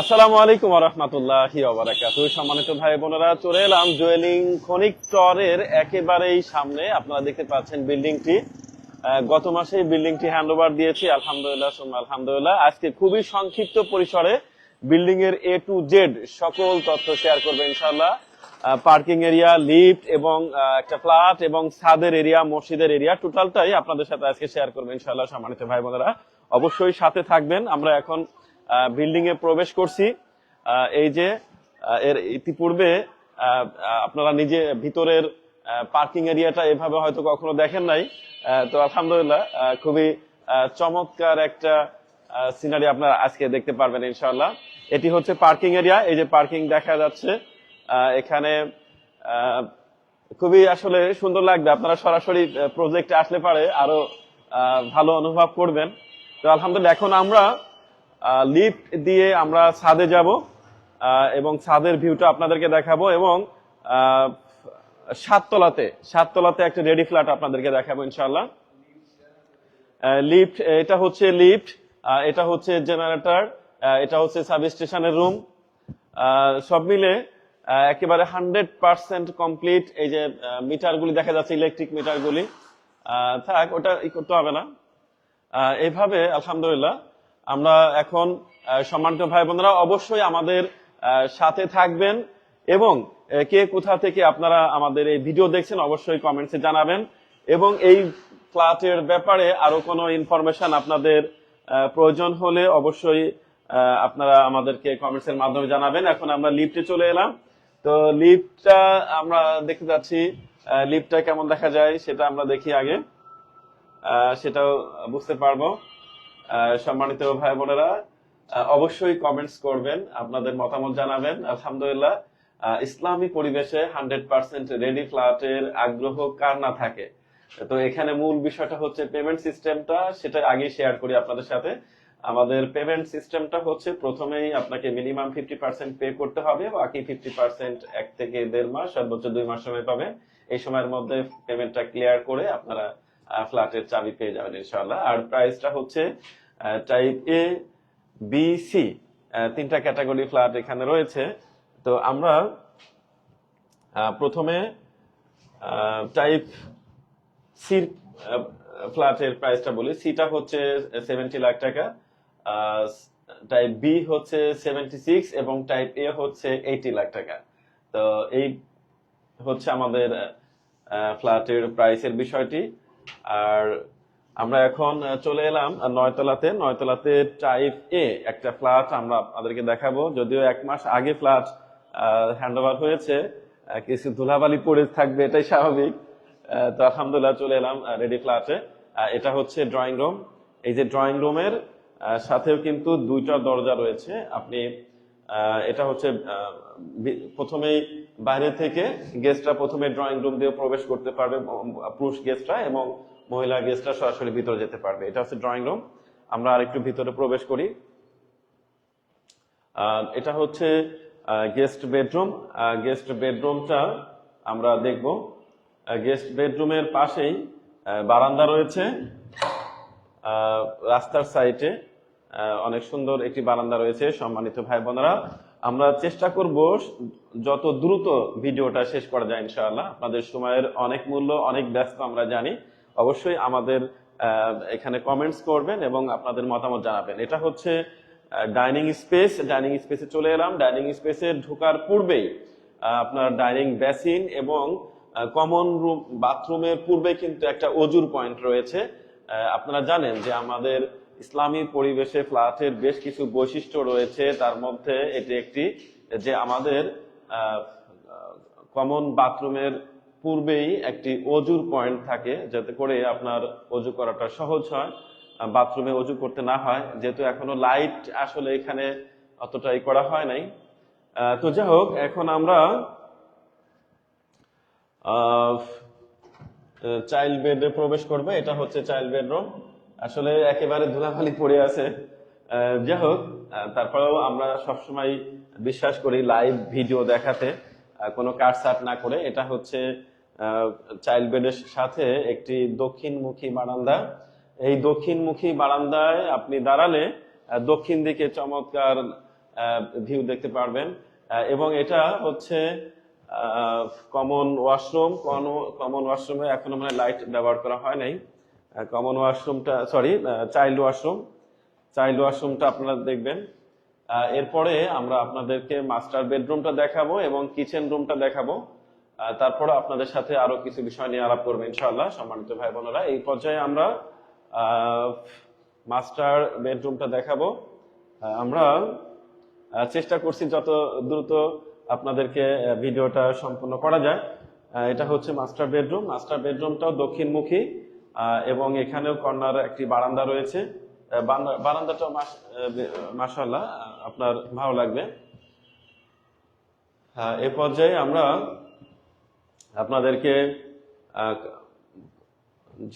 আসসালামু আলাইকুম রহমতুল্লাহি সম্মানিত ভাই বোনেরা, চলে এলাম জুয়েলিং খনিক টরের একেবারেই সামনে। আপনারা দেখতে পাচ্ছেন বিল্ডিংটি। গত মাসে বিল্ডিংটি হ্যান্ড ওভার দিয়েছি, আলহামদুলিল্লাহ আলহামদুলিল্লাহ। আজকে খুবই সংক্ষিপ্ত পরিসরে বিল্ডিং এর এ টু জেড সকল তথ্য শেয়ার করবে ইনশাল্লাহ পার্কিং এরিয়া লিফট এবং একটা ফ্ল্যাট এবং ছাদের এরিয়া মসজিদের এরিয়া টোটালটাই আপনাদের সাথে আজকে শেয়ার করবে ইনশাল্লাহ সম্মানিত ভাই বোনেরা। অবশ্যই সাথে থাকবেন। আমরা এখন বিল্ডিং এ প্রবেশ করছি। এই যে এর ইতিপূর্বে আপনারা নিজে ভিতরের পার্কিং এরিয়াটা এভাবে হয়তো কখনো দেখেন নাই। তো আলহামদুলিল্লাহ খুবই চমৎকার একটা সিনারি আপনারা আজকে দেখতে পারবেন ইনশাআল্লাহ। এটি হচ্ছে পার্কিং এরিয়া এই যে পার্কিং দেখা যাচ্ছে এখানে খুবই আসলে সুন্দর লাগবে। আপনারা সরাসরি প্রজেক্টে আসলে পারে আরও ভালো অনুভব করবেন। তো আলহামদুলিল্লাহ, এখন আমরা লিফট দিয়ে আমরা ছাদে যাব এবং ছাদের ভিউটা আপনাদেরকে দেখাবো এবং সাততলাতে সাততলাতে একটা রেডি ফ্ল্যাট আপনাদেরকে দেখাবো ইনশাল্লাহ লিফট এটা হচ্ছে লিফট এটা হচ্ছে জেনারেটর এটা হচ্ছে সাব স্টেশনের রুম সব মিলে একেবারে হান্ড্রেড পার্সেন্ট কমপ্লিট এই যে মিটারগুলি দেখা যাচ্ছে ইলেকট্রিক মিটারগুলি থাক, ওটা করতে হবে না। এভাবে, আলহামদুলিল্লাহ আমরা এখন সম্মানিত ভাই বোনেরা অবশ্যই আমাদের সাথে থাকবেন এবং কে কোথা থেকে আপনারা আমাদের এই ভিডিও দেখছেন অবশ্যই কমেন্টসে জানাবেন এবং এই ফ্ল্যাটের ব্যাপারে আরও কোনো ইনফরমেশন আপনাদের প্রয়োজন হলে অবশ্যই আপনারা আমাদেরকে কমেন্টস এর মাধ্যমে জানাবেন। এখন আমরা লিফটে চলে এলাম। তো লিফটটা আমরা দেখতে যাচ্ছি লিফটটা কেমন দেখা যায় সেটা আমরা দেখি আগে। সেটাও বুঝতে পারব। সম্মানিত ভাই বোনেরা অবশ্যই কমেন্টস করবেন, আপনাদের মতামত জানাবেন। আলহামদুলিল্লাহ ইসলামী পরিবেশে হান্ড্রেড পার্সেন্ট রেডি ফ্ল্যাটের আগ্রহ কার না থাকে? তো এখানে মূল বিষয়টা হচ্ছে পেমেন্ট সিস্টেমটা সেটা আগে শেয়ার করি আপনাদের সাথে। আমাদের পেমেন্ট সিস্টেমটা হচ্ছে প্রথমেই আপনাকে মিনিমাম ফিফটি পার্সেন্ট পে করতে হবে, বাকি ফিফটি পার্সেন্ট এক থেকে দেড় মাস, সর্বোচ্চ দুই মাস সময় পাবেন। এই সময়ের মধ্যে পেমেন্টটা ক্লিয়ার করে আপনারা ফ্ল্যাটের চাবি পেয়ে যাবেন ইনশাআল্লাহ। আর প্রাইসটা হচ্ছে টাইপ এ বি সি তিনটা ক্যাটাগরি ফ্ল্যাট এখানে রয়েছে। তো আমরা প্রথমে টাইপ সির ফ্ল্যাটের প্রাইসটা বলি। সিটা হচ্ছে সেভেন্টি লাখ টাকা টাইপ বি হচ্ছে সেভেন্টি সিক্স এবং টাইপ এ হচ্ছে এইটি লাখ টাকা। তো এই হচ্ছে আমাদের ফ্ল্যাটের প্রাইসের বিষয়টি। আর আমরা এখন চলে এলাম নয়তলাতে। নয়তলাতে টাইপ এ একটা ফ্ল্যাট আমরা আপনাদেরকে দেখাবো। যদিও এক মাস আগে ফ্ল্যাট হ্যান্ড ওভার হয়েছে কিছু ধুলাবালি পড়ে থাকবে, এটাই স্বাভাবিক। তো আলহামদুলিল্লাহ চলে এলাম রেডি ফ্ল্যাটে এটা হচ্ছে ড্রয়িং রুম এই যে ড্রয়িং রুমের সাথেও কিন্তু দুইটা দরজা রয়েছে। আপনি এটা হচ্ছে প্রথমেই বাইরে থেকে গেস্টরা প্রথমে ড্রয়িং রুম দিয়ে প্রবেশ করতে পারবে পুরুষ গেস্টরা এবং মহিলা গেস্টরা সরাসরি ভিতরে যেতে পারবে। এটা হচ্ছে ড্রয়িং রুম আমরা আরেকটু ভিতরে প্রবেশ করি। এটা হচ্ছে গেস্ট বেডরুম গেস্ট বেডরুমটা আমরা দেখব। গেস্ট বেডরুমের পাশেই বারান্দা রয়েছে। রাস্তার সাইডে অনেক সুন্দর একটি বারান্দা রয়েছে। সম্মানিত ভাই বোনেরা আমরা চেষ্টা করব যত দ্রুত ভিডিওটা শেষ করা যায়, ইনশাআল্লাহ। আপনাদের সময়ের অনেক মূল্য, অনেক ব্যস্ত আমরা জানি। অবশ্যই আমাদের এখানে কমেন্টস করবেন এবং আপনাদের মতামত জানাবেন। এটা হচ্ছে ডাইনিং স্পেস ডাইনিং স্পেসে চলে এলাম। ডাইনিং স্পেসে ঢোকার পূর্বেই আপনার ডাইনিং বেসিন এবং কমন রুম বাথরুমের পূর্বে কিন্তু একটা অজুর পয়েন্ট রয়েছে। আপনারা জানেন যে আমাদের ইসলামী পরিবেশে ফ্ল্যাটের বেশ কিছু বৈশিষ্ট্য রয়েছে। তার মধ্যে এটি একটি যে আমাদের কমন বাথরুমের পূর্বেই একটি অজুর পয়েন্ট থাকে, যাতে করে আপনার অজু করাটা সহজ হয় বাথরুমে অজু করতে না হয়। যেহেতু এখনও লাইট আসলে এখানে অতটাই করা হয় নাই। তো যাই হোক, এখন আমরা চাইল্ড বেডে প্রবেশ করবে। এটা হচ্ছে চাইল্ড বেডরুম আসলে একেবারে ধুলাবালি পড়ে আছে। যাই হোক তারপরেও আমরা সবসময় বিশ্বাস করি লাইভ ভিডিও দেখাতে। কোনো কাটসাট না করে। এটা হচ্ছে চাইল্ড বেডের সাথে একটি দক্ষিণমুখী বারান্দা। এই দক্ষিণমুখী বারান্দায় আপনি দাঁড়ালে দক্ষিণ দিকে চমৎকার ভিউ দেখতে পারবেন। এবং এটা হচ্ছে কমন ওয়াশরুম কমন ওয়াশরুমে এখনও মানে লাইট ব্যবহার করা হয় নাই। কমন ওয়াশরুমটা সরি চাইল্ড ওয়াশরুম চাইল্ড ওয়াশরুমটা আপনারা দেখবেন। এরপরে আমরা আপনাদেরকে মাস্টার বেডরুমটা দেখাবো এবং কিচেন রুমটা দেখাবো। তারপরে আপনাদের সাথে আরও কিছু বিষয় নিয়ে আলাপ করব, ইনশাআল্লাহ, সম্মানিত ভাই বোনেরা এই পর্যায়ে আমরা মাস্টার বেডরুমটা দেখাবো। আমরা চেষ্টা করছি যত দ্রুত আপনাদেরকে ভিডিওটা সম্পূর্ণ করা যায়। এটা হচ্ছে মাস্টার বেডরুম মাস্টার বেডরুমটাও দক্ষিণমুখী। এবং এখানেও কর্নার একটি বারান্দা রয়েছে। বারান্দাটাও মাসাল্লাহ আপনার ভালো লাগবে। এ পর্যায়ে আমরা আপনাদেরকে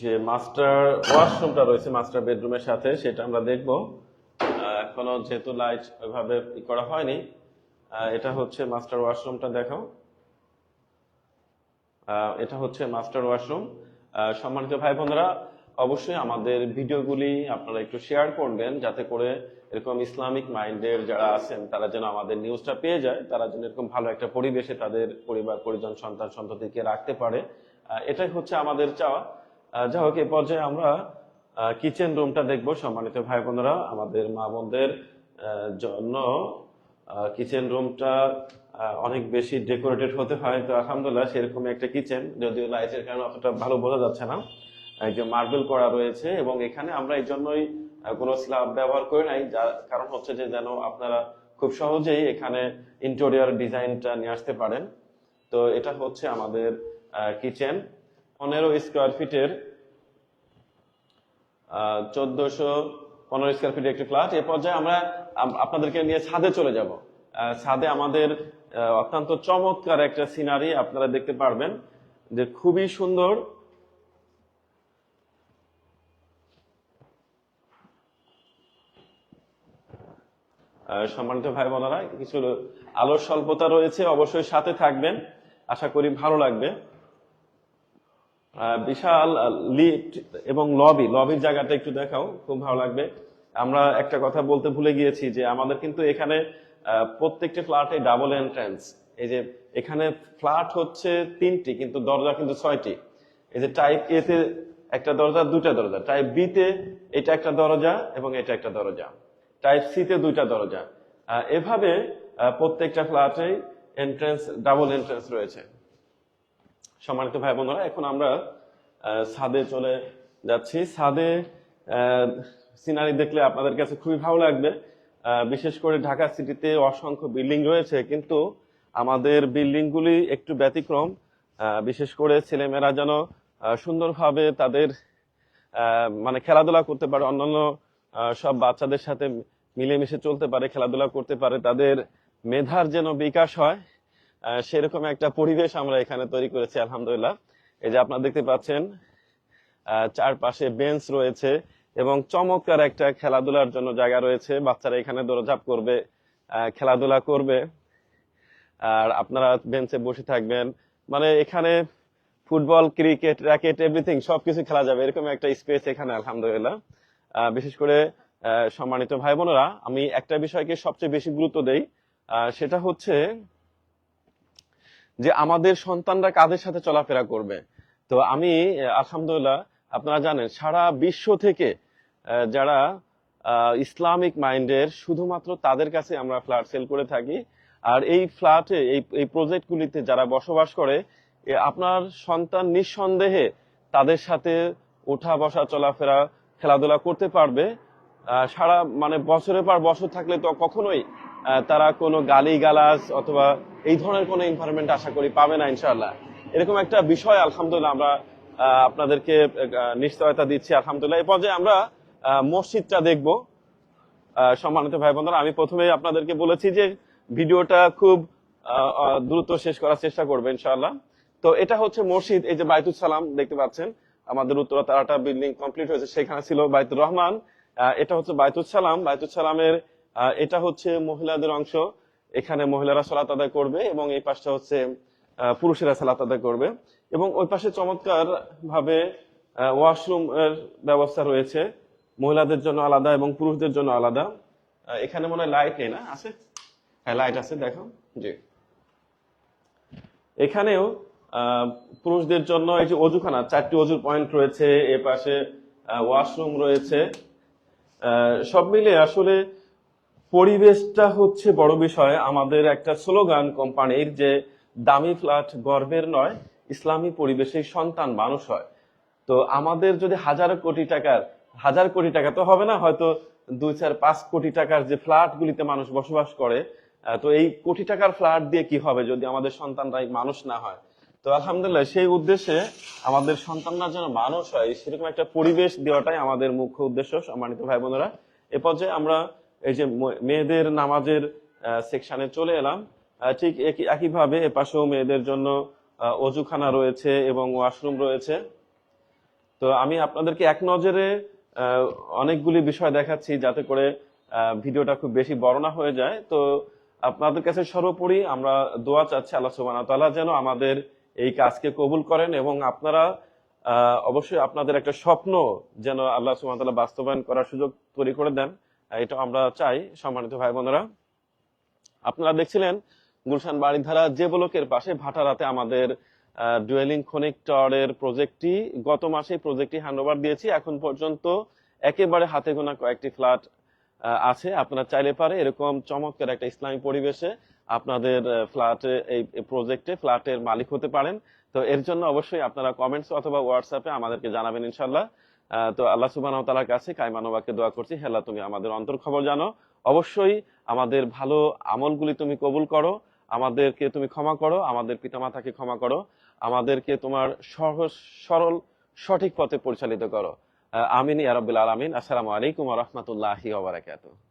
যে মাস্টার ওয়াশরুমটা রয়েছে, মাস্টার বেডরুমের সাথে, সেটা আমরা দেখব। এখনও যেহেতু লাইট ওইভাবে করা হয়নি এটা হচ্ছে মাস্টার ওয়াশরুমটা দেখো এটা হচ্ছে মাস্টার ওয়াশরুম। সম্মানিত ভাই বোনেরা অবশ্যই আমাদের ভিডিওগুলি আপনারা একটু শেয়ার করবেন যাতে করে এরকম ইসলামিক মাইন্ডের যারা আছেন, তারা যেন আমাদের নিউজটা পেয়ে যায়, তারা যেন এরকম ভালো একটা পরিবেশে তাদের পরিবার, পরিজন, সন্তান, সন্ততিকে রাখতে পারে। এটাই হচ্ছে আমাদের চাওয়া। যাই হোক এই পর্যায়ে আমরা কিচেন রুমটা দেখব সম্মানিত ভাই বোনেরা আমাদের মা বোনদের জন্য কিচেন রুমটা অনেক বেশি ডেকোরেটেড হতে হয়। তো আলহামদুলিল্লাহ সেরকম একটা কিচেন যদিও লাইটের কারণে অতটা ভালো বোঝা যাচ্ছে না। একদম মার্বেল করা রয়েছে এবং এখানে আমরা এই জন্যই কোনো স্ল্যাব ব্যবহার করি নাই। যার কারণ হচ্ছে যে যেন আপনারা খুব সহজেই এখানে ইন্টেরিয়র ডিজাইনটা নিয়ে আসতে পারেন। তো এটা হচ্ছে আমাদের কিচেন পনেরো স্কোয়ার ফিটের চোদ্দশো পনেরো স্কোয়ার ফিটের একটি ফ্ল্যাট এ পর্যায়ে আমরা আপনাদেরকে নিয়ে ছাদে চলে যাব। ছাদে আমাদের অত্যন্ত চমৎকার একটা সিনারি আপনারা দেখতে পারবেন যে খুবই সুন্দর। সম্মানিত ভাই বোনেরা কিছু আলোর স্বল্পতা রয়েছে, অবশ্যই সাথে থাকবেন। আশা করি ভালো লাগবে। বিশাল লিফট এবং লবি। লবির জায়গাটা একটু দেখাও, খুব ভালো লাগবে। আমরা একটা কথা বলতে ভুলে গিয়েছি যে আমাদের কিন্তু এখানে প্রত্যেকটি ফ্ল্যাটে ডাবল এন্ট্রান্স। এই যে এখানে ফ্ল্যাট হচ্ছে তিনটি, কিন্তু দরজা কিন্তু ছয়টি। এই যে টাইপ এ তে একটা দরজা দুটা দরজা। টাইপ বি তে এটা একটা দরজা এবং এটা একটা দরজা। টাইপ সি তে দুইটা দরজা। এভাবে প্রত্যেকটা ফ্ল্যাটে এন্ট্রান্স ডাবল এন্ট্রান্স রয়েছে। সম্মানিত ভাই বোনেরা, এখন আমরা ছাদে চলে যাচ্ছি। ছাদে সিনারি দেখলে আপনাদের কাছে খুবই ভালো লাগবে। বিশেষ করে ঢাকা সিটিতে অসংখ্য বিল্ডিং রয়েছে, কিন্তু আমাদের বিল্ডিং গুলি একটু ব্যতিক্রম। বিশেষ করে ছেলেমেয়েরা যেন সুন্দরভাবে তাদের মানে খেলাধুলা করতে পারে, অন্যান্য সব বাচ্চাদের সাথে মিলেমিশে চলতে পারে, খেলাধুলা করতে পারে, তাদের মেধার যেন বিকাশ হয়। সেরকম একটা পরিবেশ আমরা এখানে তৈরি করেছি, আলহামদুলিল্লাহ। এই যে আপনারা দেখতে পাচ্ছেন চারপাশে বেঞ্চ রয়েছে এবং চমৎকার একটা খেলাধুলার জন্য জায়গা রয়েছে। বাচ্চারা এখানে দৌড়ঝাঁপ করবে খেলাধুলা করবে। আর আপনারা বেঞ্চে বসে থাকবেন। মানে এখানে ফুটবল, ক্রিকেট, র্যাকেট, এভরিথিং, সবকিছু খেলা যাবে। এরকম একটা স্পেস এখানে, আলহামদুলিল্লাহ। বিশেষ করে সম্মানিত ভাই বোনেরা আমি একটা বিষয়কে সবচেয়ে বেশি গুরুত্ব দেই। সেটা হচ্ছে যে আমাদের সন্তানরা কাদের সাথে চলাফেরা করবে। তো আমি, আলহামদুলিল্লাহ, আপনারা জানেন, সারা বিশ্ব থেকে যারা ইসলামিক মাইন্ডের শুধুমাত্র তাদের কাছে আমরা ফ্ল্যাট সেল করে থাকি। আর এই ফ্ল্যাটে, এই এই প্রজেক্টগুলিতে যারা বসবাস করে আপনার সন্তান নিঃসন্দেহে তাদের সাথে ওঠা বসা চলাফেরা খেলাধুলা করতে পারবে। সারা মানে বছরের পর বছর থাকলে তো কখনোই তারা কোনো গালি গালাজ অথবা এই ধরনের কোনো এনভায়রনমেন্ট আশা করি পাবে না, ইনশাআল্লাহ। এরকম একটা বিষয়, আলহামদুলিল্লাহ, আমরা আপনাদেরকে নিশ্চয়তা দিচ্ছি, আলহামদুলিল্লাহ। এই পর্যায়ে আমরা মসজিদটা দেখব। সম্মানিত ভাই বোনেরা, আমি প্রথমে আপনাদেরকে বলেছি যে ভিডিওটা খুব দ্রুত শেষ করার চেষ্টা করবে, ইনশাআল্লাহ। তো এটা হচ্ছে মসজিদ, এই যে বাইতুল সালাম, দেখতে পাচ্ছেন। আমাদের উত্তরা তারাটা বিল্ডিং কমপ্লিট হয়েছে, সেখানে ছিল বাইতুর রহমান। এটা হচ্ছে বাইতুল সালাম। বাইতুল সালামের আহ, এটা হচ্ছে মহিলাদের অংশ। এখানে মহিলারা সালাত আদায় করবে এবং এই পাশটা হচ্ছে পুরুষেরা সালাত আদায় করবে। এবং ওই পাশে চমৎকার ভাবে ওয়াশরুম এর ব্যবস্থা রয়েছে। মহিলাদের জন্য আলাদা এবং পুরুষদের জন্য আলাদা। এখানে মনে হয় লাইট নেই না? আছে? হ্যাঁ লাইট আছে দেখো জি। এখানেও পুরুষদের জন্য এই যে অজুখানা চারটি অজুর পয়েন্ট রয়েছে। এ পাশে ওয়াশরুম রয়েছে। সব মিলে আসলে পরিবেশটা হচ্ছে বড় বিষয়। আমাদের একটা স্লোগান কোম্পানির যে দামি ফ্ল্যাট গর্বের নয়, ইসলামী পরিবেশে সন্তান মানুষ হয়। তো আমাদের যদি হাজার কোটি টাকার, হাজার কোটি টাকা তো হবে না, হয়তো দুই চার পাঁচ কোটি টাকার যে ফ্ল্যাট গুলিতে মানুষ বসবাস করে তো এই কোটি টাকার ফ্ল্যাট দিয়ে কি হবে যদি আমাদের সন্তানরাই মানুষ না হয়? তো আলহামদুলিল্লাহ, সেই উদ্দেশ্যে আমাদের সন্তানরা যেন মানুষ হয়, সেরকম একটা পরিবেশ দেওয়াটাই আমাদের মুখ্য উদ্দেশ্য, সম্মানিত ভাই বোনেরা এ পর্যায়ে আমরা এই যে মেয়েদের নামাজের সেকশনে চলে এলাম। ঠিক একই, একইভাবে এ পাশেও মেয়েদের জন্য অজুখানা রয়েছে এবং ওয়াশরুম রয়েছে। তো আমি আপনাদেরকে এক নজরে অনেকগুলি বিষয় দেখাচ্ছি যাতে করে ভিডিওটা খুব বেশি বড় না হয়ে যায়। তো আপনাদের কাছে সর্বোপরি আমরা দোয়া চাচ্ছি আল্লাহ সুবহানাহু ওয়া তাআলা যেন আমাদের এই কাজকে কবুল করেন এবং আপনারা অবশ্যই আপনাদের একটা স্বপ্ন যেন আল্লাহ ওয়া বাস্তবায়ন করার সুযোগ তৈরি করে দেন। এটা আমরা চাই, সম্মানিত ভাই বোনেরা। আপনারা দেখছিলেন গুলশান বাড়িধারা যে ব্লকের পাশে ভাটারাতে আমাদের ডুয়েলিং কানেক্টরের প্রজেক্টটি গত মাসে প্রজেক্টটি হ্যান্ডওভার দিয়েছি। এখন পর্যন্ত একেবারে হাতে গোনা কয়েকটি ফ্ল্যাট আছে। আপনারা চাইলে পারে এরকম চমৎকার একটা ইসলামী পরিবেশে আপনাদের ফ্ল্যাটে এই প্রজেক্টে ফ্ল্যাটের মালিক হতে পারেন। তো এর জন্য অবশ্যই আপনারা কমেন্টস অথবা হোয়াটসঅ্যাপে আমাদেরকে জানাবেন ইনশাল্লাহ তো আল্লাহ সুবাহ তালার কাছে কাইমানবাকে দোয়া করছি। হেলা তুমি আমাদের অন্তর খবর জানো। অবশ্যই আমাদের ভালো আমলগুলি তুমি কবুল করো। আমাদেরকে তুমি ক্ষমা করো। আমাদের পিতামাতাকে ক্ষমা করো। আমাদেরকে তোমার সহজ, সরল, সঠিক পথে পরিচালিত করো। আমিন ইয়ারবিল আলমিন। আসসালামু আলাইকুম রহমতুল্লাহি ওবরাকাতুহ